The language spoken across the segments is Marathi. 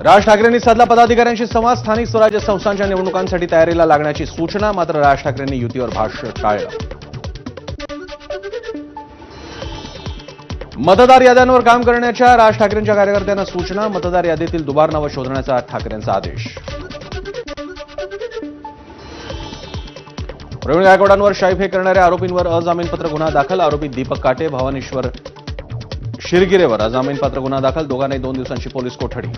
राज ठाकरेंनी साधला पदाधिकाऱ्यांशी संवाद स्थानिक स्वराज्य संस्थांच्या निवडणुकांसाठी तयारीला लागण्याची सूचना मात्र राज ठाकरेंनी युतीवर भाष्य टाळलं. मतदार याद्यांवर काम करण्याच्या राज ठाकरेंच्या कार्यकर्त्यांना सूचना मतदार यादीतील दुबार नावं शोधण्याचा ठाकरेंचा आदेश. प्रवीण गायकवाडांवर हे करणाऱ्या आरोपींवर अजामीनपत्र गुन्हा दाखल आरोपी दीपक काटे भवानेश्वर शिरगिरेवर जामीनपात्र गुन्हा दाखल. दोघांनाही दोन दिवसांची पोलीस कोठडी.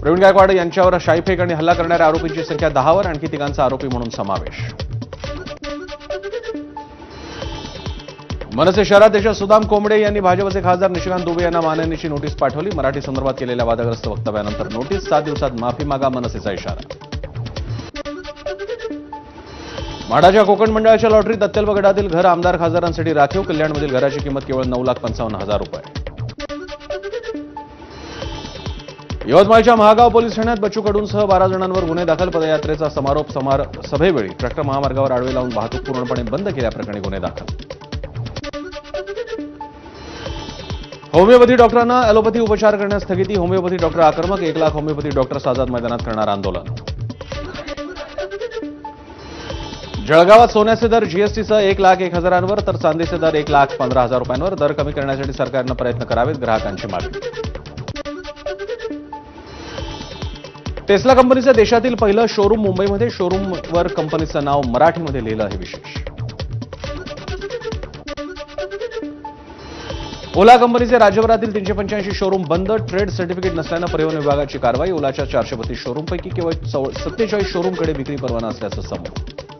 प्रवीण गायकवाड यांच्यावर शाईफेक आणि हल्ला करणाऱ्या आरोपींची संख्या दहावर आणखी तिघांचा आरोपी म्हणून समावेश. मनसे शहराध्यक्ष सुदाम कोंबडे यांनी भाजपचे खासदार निशिकांत दुबे यांना मानहानीची नोटीस पाठवली. मराठी संदर्भात केलेल्या वादग्रस्त वक्तव्यानंतर नोटीस सात दिवसात माफी मागा मनसेचा इशारा. म्हाडाच्या कोकण मंडळाच्या लॉटरीत अत्यल्प गटातील घर आमदार खासदारांसाठी राखीव. कल्याणमधील घराची किंमत केवळ नऊ लाख पंचावन्न हजार रुपये. यवतमाळच्या महागाव पोलीस ठाण्यात बच्चू कडूंसह बारा जणांवर गुन्हे दाखल पदयात्रेचा समारोप समार सभेवेळी ट्रॅक्टर महामार्गावर आडवे लावून वाहतूक पूर्णपणे बंद केल्याप्रकरणी गुन्हे दाखल. होमिओपॅथी डॉक्टरांना ॲलोपॅथी उपचार करण्यास स्थगिती. होमिओपॅथी डॉक्टर आक्रमक. एक लाख होमिओपॅथी डॉक्टर आझाद मैदानात करणार आंदोलन. जळगावात सोन्याचे दर जीएसटीसह एक लाख एक हजारांवर तर चांदीचे दर एक लाख पंधरा हजार रुपयांवर दर कमी करण्यासाठी सरकारनं प्रयत्न करावेत ग्राहकांची मागणी. टेस्ला कंपनीचं देशातील पहिलं शोरूम मुंबईमध्ये शोरूमवर कंपनीचं नाव मराठीमध्ये लिहिलं आहे विशेष. ओला कंपनीचे राज्यभरातील तीनशे पंच्याऐंशी शोरूम बंद ट्रेड सर्टिफिकेट नसल्यानं परिवहन विभागाची कारवाई ओलाच्या चारशे बत्तीस शोरूमपैकी केवळ सत्तेचाळीस शोरूमकडे विक्री परवाना असल्याचं समोर.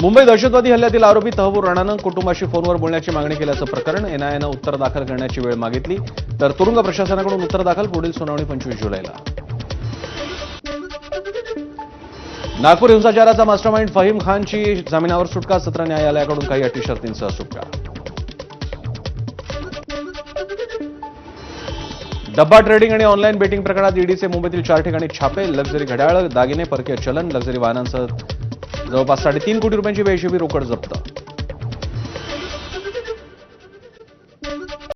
मुंबई दहशतवादी हल्ल्यातील आरोपी तहबूर राणानं कुटुंबाशी फोनवर बोलण्याची मागणी केल्याचं प्रकरण एनआयएनं उत्तर दाखल करण्याची वेळ मागितली. तर तुरुंग प्रशासनाकडून उत्तर दाखल पुढील सुनावणी पंचवीस जुलैला. नागपूर हिंसाचाराचा मास्टरमाइंड फहीम खानची जामिनावर सुटका सत्र न्यायालयाकडून काही अटी शर्तींसह सुटका. डब्बा ट्रेडिंग आणि ऑनलाईन बेटिंग प्रकरणात ईडीचे मुंबईतील चार ठिकाणी छापे लक्झरी घड्याळ दागिने परकीय चलन लक्झरी वाहनांसह जवळपास साडेतीन कोटी रुपयांची बेहिशोबी रोकड जप्त.